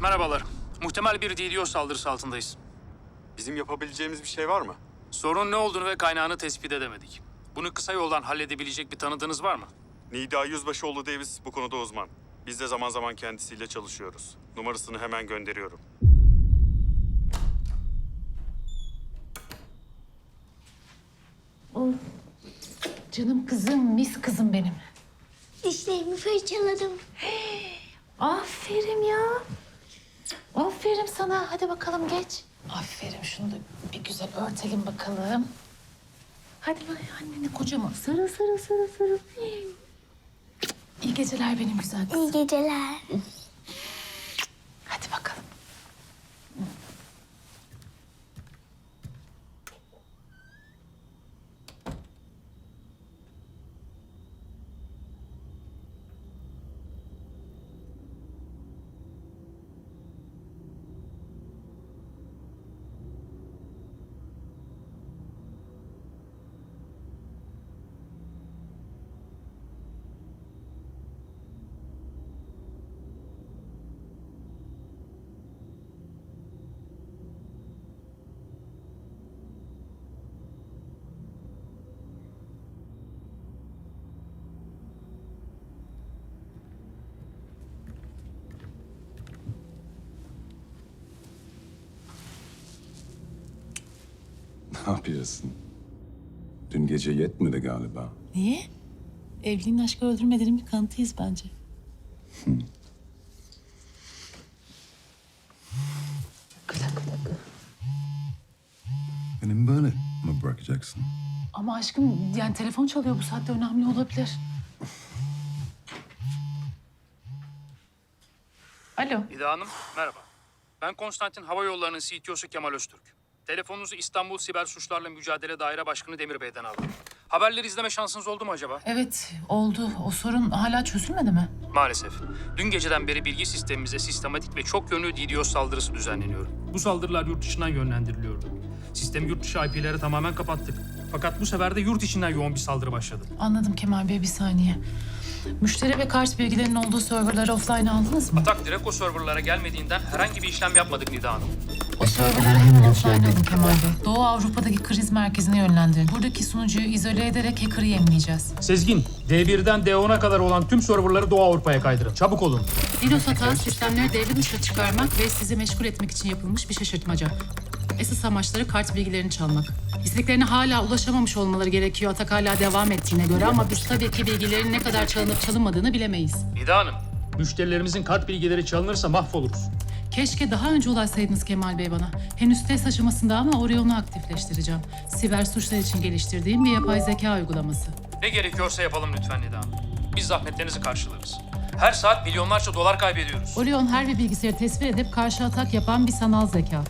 Merhabalar. Muhtemel bir DDoS saldırısı altındayız. Bizim yapabileceğimiz bir şey var mı? Sorun ne olduğunu ve kaynağını tespit edemedik. Bunu kısa yoldan halledebilecek bir tanıdığınız var mı? Nida Yüzbaşıoğlu Davis bu konuda uzman. Biz de zaman zaman kendisiyle çalışıyoruz. Numarasını hemen gönderiyorum. Canım kızım, mis kızım benim. Dişlerimi fırçaladım. Aferin ya. Aferin sana. Hadi bakalım geç. Aferin şunu da bir güzel örtelim bakalım. Hadi lan annene kocaman. Sarıl sarıl sarıl sarıl. İyi geceler benim güzel kızım. İyi geceler. Hadi bakalım. Ne yapıyorsun? Dün gece yetmedi galiba. Niye? Evliliğin aşkı öldürmediğinin bir kanıtıyız bence. Gıda gıda gıda. Beni mi böyle mi bırakacaksın? Ama aşkım yani telefon çalıyor bu saatte önemli olabilir. Alo. İda Hanım, merhaba. Ben Konstantin Hava Yolları'nın CTO'su Kemal Öztürk. Telefonunuzu İstanbul Siber Suçlarla Mücadele Daire Başkanı Demir Bey'den aldım. Haberleri izleme şansınız oldu mu acaba? Evet oldu. O sorun hala çözülmedi mi? Maalesef. Dün geceden beri bilgi sistemimize sistematik ve çok yönlü DDoS saldırısı düzenleniyor. Bu saldırılar yurt dışından yönlendiriliyordu. Sistemi yurt dışı IP'lere tamamen kapattık. Fakat bu sefer de yurt içinden yoğun bir saldırı başladı. Anladım Kemal Bey bir saniye. Müşteri ve kart bilgilerinin olduğu serverları offline aldınız mı? Atak direkt o serverlara gelmediğinden herhangi bir işlem yapmadık Nida Hanım. O serverları hemen offline alın Kemal Bey. Doğu Avrupa'daki kriz merkezine yönlendirin. Buradaki sunucuyu izole ederek hacker'ı yemleyeceğiz. Sezgin, D1'den D10'a kadar olan tüm serverları Doğu Avrupa'ya kaydırın. Çabuk olun. DDoS hata sistemleri devre dışı çıkarmak ve sizi meşgul etmek için yapılmış bir şaşırtmaca. Esas amaçları kart bilgilerini çalmak. İsteklerine hala ulaşamamış olmaları gerekiyor atak hala devam ettiğine göre ama biz tabii ki bilgilerin ne kadar çalınıp çalınmadığını bilemeyiz. Nida Hanım, müşterilerimizin kart bilgileri çalınırsa mahvoluruz. Keşke daha önce ulaşsaydınız Kemal Bey bana. Henüz test aşamasında ama Orion'u aktifleştireceğim. Siber suçlar için geliştirdiğim bir yapay zeka uygulaması. Ne gerekiyorsa yapalım lütfen Nida Hanım. Biz zahmetlerinizi karşılarız. Her saat milyonlarca dolar kaybediyoruz. Orion her bir bilgisayarı tespit edip karşı atak yapan bir sanal zeka.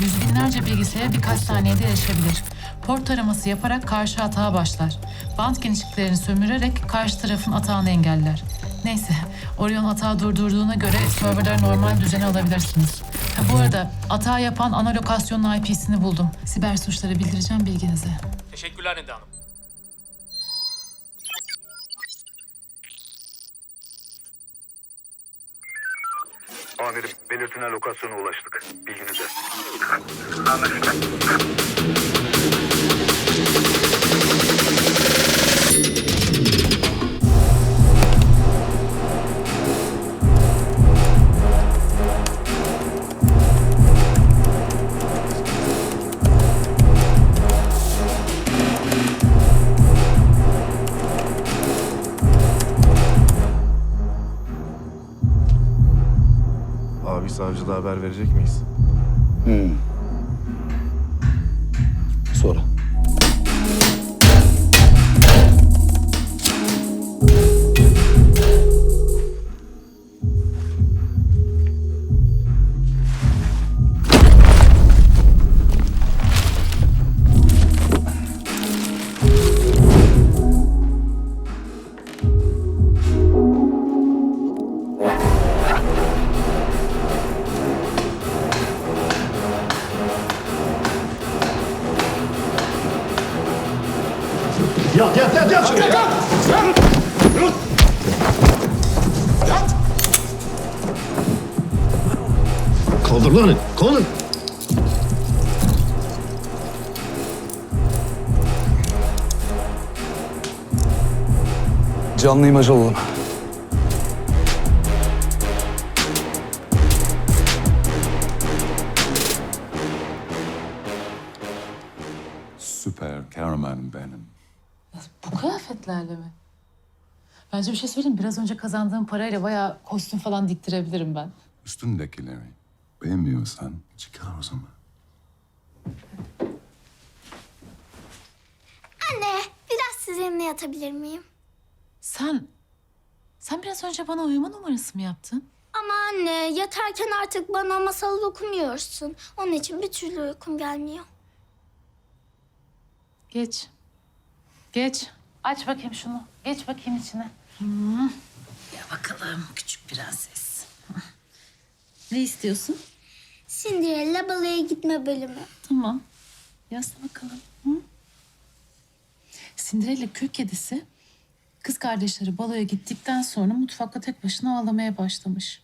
Yüz binlerce bilgisayara birkaç saniyede erişebilir. Port taraması yaparak karşı atağa başlar. Bant genişliklerini sömürerek karşı tarafın atağını engeller. Neyse, Orion atağı durdurduğuna göre serverları normal düzene alabilirsiniz. Ha, bu arada atağı yapan ana lokasyonun IP'sini buldum. Siber suçlara bildireceğim bilginize. Teşekkürler Nida Hanım. Amirim, belirtilen lokasyona ulaştık. Bilginize. Abi savcılığa haber verecek miyiz? Sonra. Kaldır lan. Kaldır. Canlı imaj alalım. Süper kahraman benim. Bu kıyafetlerle mi? Bence bir şey söyleyeyim. Biraz önce kazandığım parayla bayağı kostüm falan diktirebilirim ben. Üstündekileri beğenmiyorsan çıkar o zaman. Anne, biraz sizinle yatabilir miyim? Sen... Sen biraz önce bana uyuma numarası mı yaptın? Ama anne, yatarken artık bana masal okumuyorsun. Onun için bir türlü uykum gelmiyor. Geç. Geç. Aç bakayım şunu. Geç bakayım içine. Ya bakalım küçük prenses. Ne istiyorsun? Cinderella balaya gitme bölümü. Tamam. Yasla bakalım. Hı? Cinderella kül kedisi kız kardeşleri baloya gittikten sonra mutfakta tek başına ağlamaya başlamış.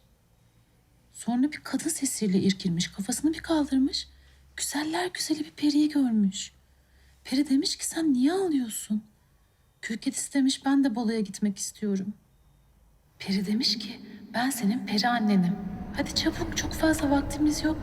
Sonra bir kadın sesiyle irkilmiş, kafasını bir kaldırmış. Güzeller güzeli bir periyi görmüş. Peri demiş ki sen niye ağlıyorsun? Kül kedisi demiş ben de baloya gitmek istiyorum. Peri demiş ki ben senin peri annenim. Hadi çabuk çok fazla vaktimiz yok.